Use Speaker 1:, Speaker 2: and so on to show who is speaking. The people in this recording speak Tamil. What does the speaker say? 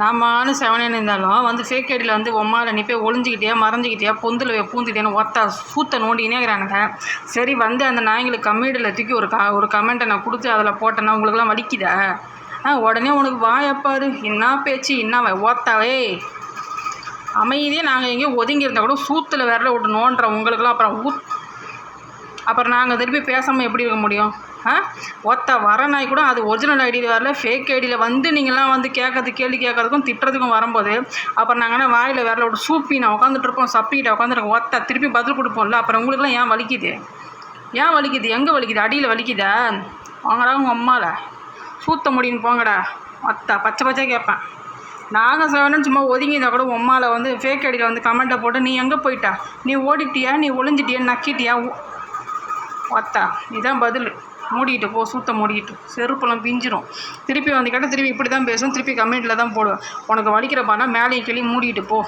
Speaker 1: நாமானு செவனேன்னு இருந்தாலும் வந்து ஃபேக் ஐடியில் வந்து உம்மால நீ போய் ஒளிஞ்சிக்கிட்டியா மறைஞ்சிக்கிட்டியா பொந்தில் பூந்துக்கிட்டேன்னு ஒத்தா சூத்த நோண்டினே இருக்கிறானுங்க. சரி வந்து அந்த நாய்களுக்கு கம்யூனிட்டியில் தூக்கி ஒரு க ஒரு கமெண்ட்டை நான் கொடுத்து அதில் போட்டேன்னா உங்களுக்குலாம் வலிக்குதா? ஆ உடனே உனக்கு வாயப்பாரு என்ன பேச்சு என்ன ஓத்தாவே அமைதியே நாங்கள் எங்கேயோ ஒதுங்கியிருந்தால் கூட சூத்தில் விரல விட்டு நோண்டுற உங்களுக்குலாம் அப்புறம் ஊத் அப்புறம் நாங்கள் திருப்பி பேசாமல் எப்படி இருக்க முடியும்? ஆ? ஒத்த வர நாய் கூட அது ஒரிஜினல் ஐடியில் வரல ஃபேக் ஐடியில் வந்து நீங்களாம் வந்து கேட்கறது கேள்வி கேட்கறதுக்கும் திட்டுறதுக்கும் வரும்போது அப்புறம் நாங்கள் என்ன வாயில் விரல ஒரு சூப்பி நான் உட்காந்துட்ருப்போம் சப்பிக்கிட்ட உட்காந்துருக்கோம் ஒத்த திருப்பி பதில் கொடுப்போம்ல அப்புறம் உங்களுக்குலாம் ஏன் வலிக்குது? ஏன் வலிக்குது? எங்கே வலிக்குது? அடியில் வலிக்குதா? வாங்கடா உங்கள் அம்மாவில் சூத்த முடியும் போங்கடா. ஒத்தா பச்சை பச்சை கேட்பேன். நாங்கள் செவனு சும்மா ஒதுங்கி இருந்தால் கூட உம்மாவில் வந்து ஃபேக் ஐடியில் வந்து கமெண்ட்டை போட்டு நீ எங்கே போயிட்டா? நீ ஓடிட்டியா? நீ ஒளிஞ்சிட்டியா நக்கிட்டியா? ஒத்தா இதுதான் பதில். மூடிட்டு போ சூத்த மூடிட்டு செருப்பெல்லாம் பிஞ்சிரும். திருப்பி வந்து கேட்டால் திருப்பி இப்படி தான் பேசும். திருப்பி கம்யூனிட்டியில் தான் போடுவேன். உனக்கு வலிக்கிற மேலேயும் கிளி மூடிட்டு போ.